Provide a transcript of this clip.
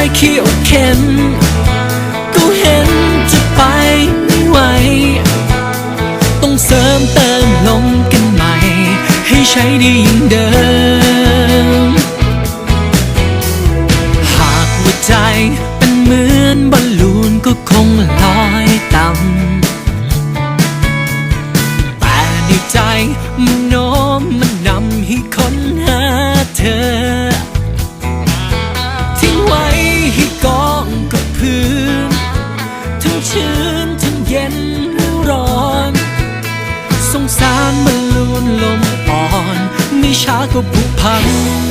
อยเคี่ยวเข็นก็เห็นจะไปไม่ไหว ต้องเสริมเติมลมกันใหม่ ให้ใช้ได้ยิ่งเดิม หากว่าใจเป็นเหมือนบอลลูนก็คงลอยต่ำแต่ในใจมันโน้มมัน ไม่ช้